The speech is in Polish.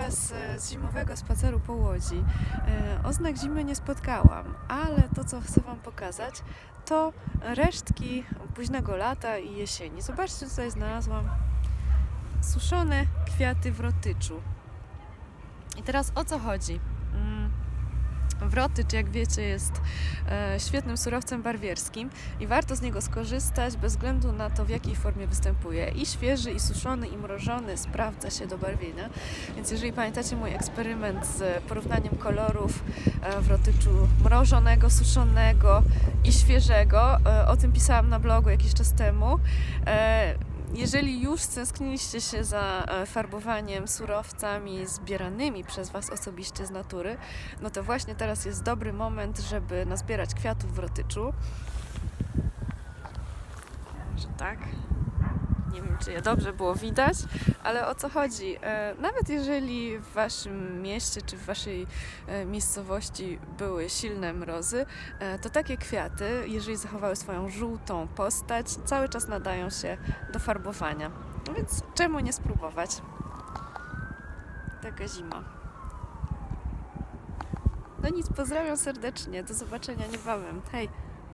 Was z zimowego spaceru po Łodzi. E, Oznak zimy nie spotkałam, ale to, co chcę Wam pokazać, to resztki późnego lata i jesieni. Zobaczcie, tutaj znalazłam. Suszone kwiaty wrotyczu. I teraz o co chodzi? Wrotycz, jak wiecie, jest e, świetnym surowcem barwierskim i warto z niego skorzystać bez względu na to, w jakiej formie występuje. I świeży, i suszony, i mrożony sprawdza się do barwienia. Więc jeżeli pamiętacie mój eksperyment z porównaniem kolorów e, wrotyczu mrożonego, suszonego i świeżego, e, o tym pisałam na blogu jakiś czas temu. Jeżeli już stęskniliście się za e, farbowaniem surowcami zbieranymi przez Was osobiście z natury, no to właśnie teraz jest dobry moment, żeby nazbierać kwiatów w rotyczu. Że tak. Nie wiem, czy je dobrze było widać, ale o co chodzi? E, Nawet jeżeli w Waszym mieście czy w Waszej e, miejscowości były silne mrozy, e, to takie kwiaty, jeżeli zachowały swoją żółtą postać, cały czas nadają się do farbowania. No Więc czemu nie spróbować? Taka zima. No nic, pozdrawiam serdecznie. Do zobaczenia niebawem. Hej!